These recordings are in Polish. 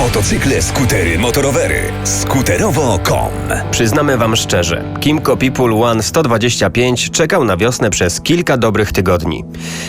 Motocykle, skutery, motorowery. Skuterowo.com Przyznamy Wam szczerze, Kimco People One 125 czekał na wiosnę przez kilka dobrych tygodni.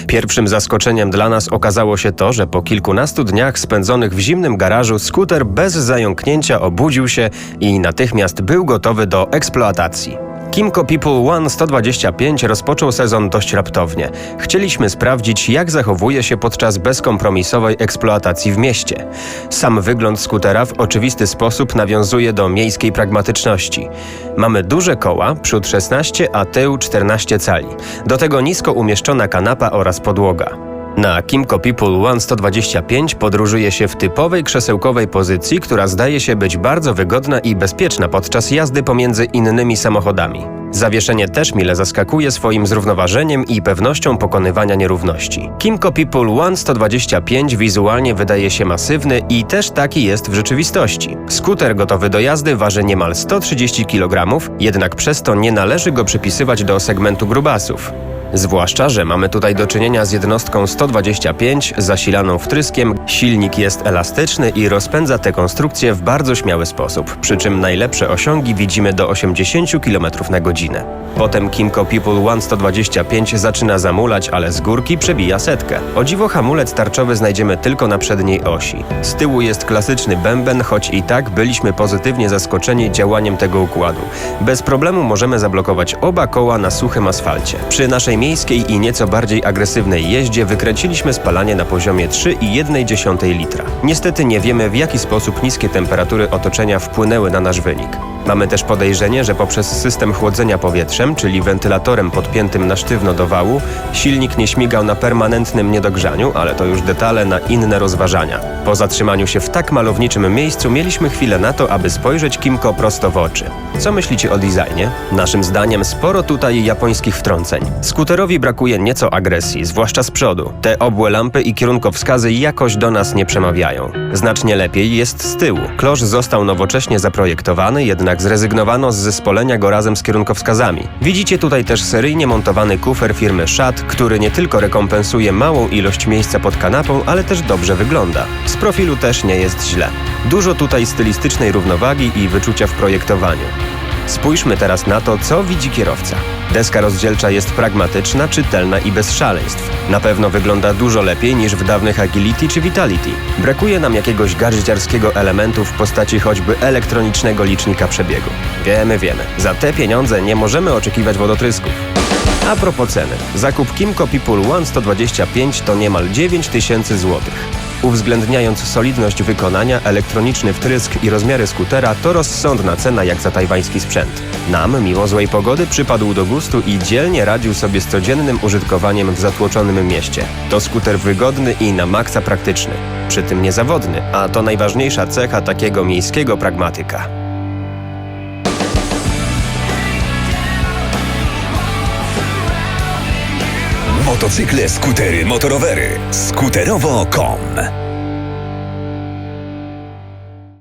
Pierwszym zaskoczeniem dla nas okazało się to, że po kilkunastu dniach spędzonych w zimnym garażu skuter bez zająknięcia obudził się i natychmiast był gotowy do eksploatacji. Kimco People One 125 rozpoczął sezon dość raptownie. Chcieliśmy sprawdzić, jak zachowuje się podczas bezkompromisowej eksploatacji w mieście. Sam wygląd skutera w oczywisty sposób nawiązuje do miejskiej pragmatyczności. Mamy duże koła, przód 16, a tył 14 cali. Do tego nisko umieszczona kanapa oraz podłoga. Na Kimco People One 125 podróżuje się w typowej krzesełkowej pozycji, która zdaje się być bardzo wygodna i bezpieczna podczas jazdy pomiędzy innymi samochodami. Zawieszenie też mile zaskakuje swoim zrównoważeniem i pewnością pokonywania nierówności. Kimco People One 125 wizualnie wydaje się masywny i też taki jest w rzeczywistości. Skuter gotowy do jazdy waży niemal 130 kg, jednak przez to nie należy go przypisywać do segmentu grubasów. Zwłaszcza, że mamy tutaj do czynienia z jednostką 125 zasilaną wtryskiem, silnik jest elastyczny i rozpędza tę konstrukcję w bardzo śmiały sposób, przy czym najlepsze osiągi widzimy do 80 km na godzinę. Potem Kimco People One 125 zaczyna zamulać, ale z górki przebija setkę. O dziwo hamulec tarczowy znajdziemy tylko na przedniej osi. Z tyłu jest klasyczny bęben, choć i tak byliśmy pozytywnie zaskoczeni działaniem tego układu. Bez problemu możemy zablokować oba koła na suchym asfalcie. Przy naszej miejskiej i nieco bardziej agresywnej jeździe wykręciliśmy spalanie na poziomie 3,1 litra. Niestety nie wiemy w jaki sposób niskie temperatury otoczenia wpłynęły na nasz wynik. Mamy też podejrzenie, że poprzez system chłodzenia powietrzem, czyli wentylatorem podpiętym na sztywno do wału, silnik nie śmigał na permanentnym niedogrzaniu, ale to już detale na inne rozważania. Po zatrzymaniu się w tak malowniczym miejscu mieliśmy chwilę na to, aby spojrzeć Kimco prosto w oczy. Co myślicie o designie? Naszym zdaniem sporo tutaj japońskich wtrąceń. Skuterowi brakuje nieco agresji, zwłaszcza z przodu. Te obłe lampy i kierunkowskazy jakoś do nas nie przemawiają. Znacznie lepiej jest z tyłu. Klosz został nowocześnie zaprojektowany, jednak zrezygnowano z zespolenia go razem z kierunkowskazami. Widzicie tutaj też seryjnie montowany kufer firmy Shat, który nie tylko rekompensuje małą ilość miejsca pod kanapą, ale też dobrze wygląda. Z profilu też nie jest źle. Dużo tutaj stylistycznej równowagi i wyczucia w projektowaniu. Spójrzmy teraz na to, co widzi kierowca. Deska rozdzielcza jest pragmatyczna, czytelna i bez szaleństw. Na pewno wygląda dużo lepiej niż w dawnych Agility czy Vitality. Brakuje nam jakiegoś gadżeciarskiego elementu w postaci choćby elektronicznego licznika przebiegu. Wiemy, wiemy. Za te pieniądze nie możemy oczekiwać wodotrysków. A propos ceny. Zakup Kimco People One 125 to niemal 9000 złotych. Uwzględniając solidność wykonania, elektroniczny wtrysk i rozmiary skutera, to rozsądna cena jak za tajwański sprzęt. Nam, mimo złej pogody, przypadł do gustu i dzielnie radził sobie z codziennym użytkowaniem w zatłoczonym mieście. To skuter wygodny i na maksa praktyczny. Przy tym niezawodny, a to najważniejsza cecha takiego miejskiego pragmatyka. Motocykle, skutery, motorowery. Skuterowo.com